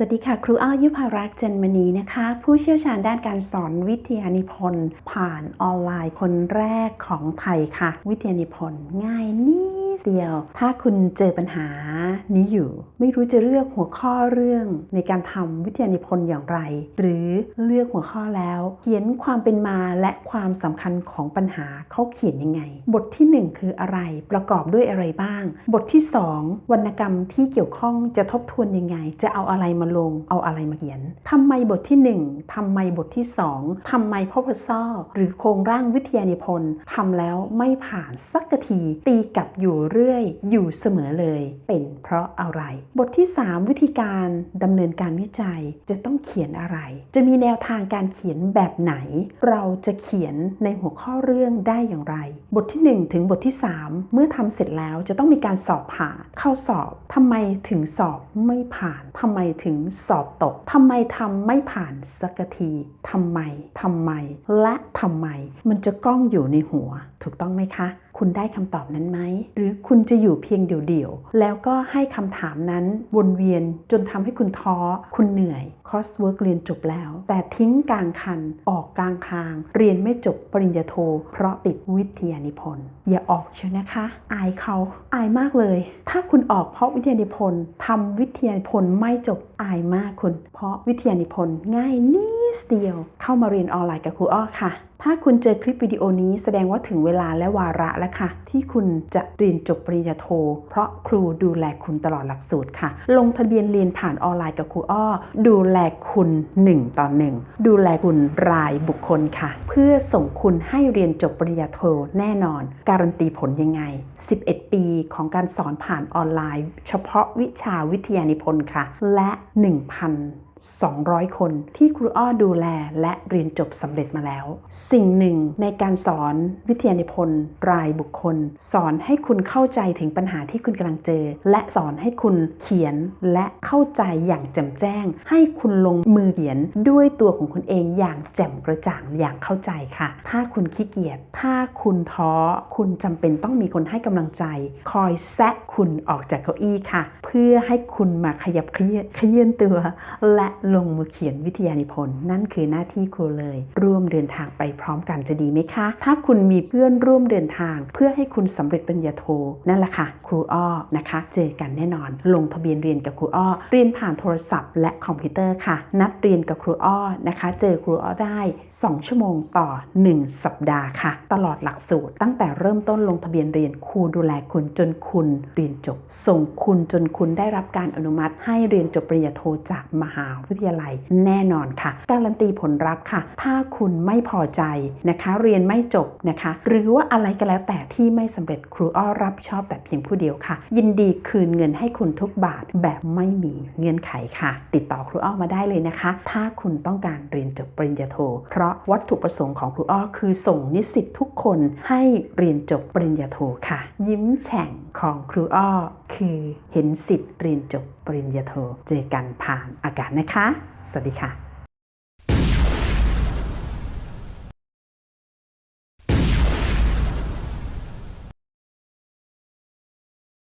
สวัสดีค่ะ ครูอ้อยุพารักษ์เจนมณีนะคะ ผู้เชี่ยวชาญด้านการสอนวิทยานิพนธ์ผ่านออนไลน์คนแรกของไทยค่ะ วิทยานิพนธ์ง่ายนิด เดียว ถ้าคุณเจอปัญหานี้อยู่ ไม่รู้จะเลือกหัวข้อเรื่องในการทำวิทยานิพนธ์อย่างไร หรือเลือกหัวข้อแล้ว เขียนความเป็นมาและความสำคัญของปัญหาเขาเขียนยังไง บทที่ 1 คืออะไรประกอบด้วยอะไรบ้าง บทที่ 2 วรรณกรรมที่เกี่ยวข้องจะทบทวนยังไง จะเอาอะไรมาลง เอาอะไรมาเขียนทำไมบทที่ 1ทำไมบทที่ 2ทำไมพ่อพซอหรือโครงร่างวิทยานิพนธ์ทำแล้วไม่ผ่านสักทีตีกลับอยู่เรื่อย อยู่เสมอเลย เป็นเพราะอะไร บทที่ 3 วิธีการดำเนินการวิจัยจะต้องเขียนอะไร จะมีแนวทางการเขียนแบบไหน เราจะเขียนในหัวข้อเรื่องได้อย่างไร บทที่ 1 ถึงบทที่ 3 เมื่อทำเสร็จแล้วจะต้องมีการสอบผ่าน เข้าสอบทำไมถึงสอบไม่ผ่านทำไมถึงสอบตกทำไมทำไม่ผ่านสักทีทำไมทำไม และทำไม มันจะก้องอยู่ในหัว ถูกต้องไหมคะ คุณได้คำตอบนั้นไหม หรือคุณจะอยู่เพียงเดี่ยวๆ แล้วก็ให้คำถามนั้นวนเวียนจนทำให้คุณท้อ คุณเหนื่อย คอร์สเวิร์กเรียนจบแล้ว แต่ทิ้งกลางคัน ออกกลางทาง เรียนไม่จบปริญญาโท เพราะติดวิทยานิพนธ์ อย่าออกเชียวนะคะ อายเขา อายมากเลย ถ้าคุณออกเพราะวิทยานิพนธ์ทำวิทยานิพนธ์ไม่จบ อายมากคุณ เพราะวิทยานิพนธ์ง่ายนิดเดียว เข้ามาเรียนออนไลน์กับครูอ้อค่ะ ถ้าคุณเจอคลิปวิดีโอนี้แสดงว่าถึงเวลาและวาระแล้วค่ะ ที่คุณจะเรียนจบปริญญาโท เพราะครูดูแลคุณตลอดหลักสูตรค่ะ ลงทะเบียนเรียนผ่านออนไลน์กับครูอ้อ ดูแลคุณ 1 ต่อ 1 ดูแลคุณรายบุคคลค่ะ เพื่อส่งคุณให้เรียนจบปริญญาโทแน่นอน การันตีผลยังไง 11 ปีของการสอนผ่านออนไลน์ เฉพาะวิชาวิทยานิพนธ์ค่ะ และ 1,000 200 คนที่ครูอ้อดูแลและเรียนจบสำเร็จมาแล้วสิ่งหนึ่งในการสอนวิทยานิพนธ์รายบุคคล สอนให้คุณเข้าใจถึงปัญหาที่คุณกำลังเจอ และสอนให้คุณเขียนและเข้าใจอย่างแจ่มแจ้ง ให้คุณลงมือเขียนด้วยตัวของคุณเองอย่างแจ่มกระจ่างอย่างเข้าใจค่ะ ถ้าคุณขี้เกียจถ้าคุณท้อคุณจำเป็นต้องมีคนให้กำลังใจ คอยแซะคุณออกจากเก้าอี้ค่ะ เพื่อให้คุณมาขยับขยื่นขยื่นตัว และลงมือเขียนวิทยานิพนธ์นั่นคือหน้าที่ครูเลย ร่วมเดินทางไปพร้อมกันจะดีไหมคะ ถ้าคุณมีเพื่อนร่วมเดินทาง เพื่อให้คุณสำเร็จปริญญาโทนั่นแหละค่ะ ครูอ้อนะคะ เจอกันแน่นอน ลงทะเบียนเรียนกับครูอ้อ เรียนผ่านโทรศัพท์และคอมพิวเตอร์ค่ะ นัดเรียนกับครูอ้อนะคะ เจอครูอ้อได้ 2 ชั่วโมงต่อ 1 สัปดาห์ค่ะ ตลอดหลักสูตร ตั้งแต่เริ่มต้นลงทะเบียนเรียนครูดูแลคุณจนคุณเรียนจบ ส่งคุณจนคุณได้รับการอนุมัติ ให้เรียนจบปริญญาโทจากมหาวิทยาลัย แน่นอนค่ะ การันตีผลลัพธ์ค่ะ ถ้าคุณไม่พอใจนะคะ เรียนไม่จบนะคะ หรือว่าอะไรก็แล้วแต่ที่ไม่สำเร็จครูอ้อรับชอบแต่เพียงผู้เดียวค่ะ ยินดีคืนเงินให้คุณทุกบาทแบบไม่มีเงื่อนไขค่ะ ติดต่อครูอ้อมาได้เลยนะคะ ถ้าคุณต้องการเรียนจบปริญญาโท เพราะวัตถุประสงค์ของครูอ้อคือส่งนิสิตทุกคนให้เรียนจบปริญญาโทค่ะ ยิ้มแฉ่งของครูอ้อคือเห็นสิทธิ์เรียนจบปริญญาโท เจอกันผ่านอากาศนะคะ สวัสดีค่ะ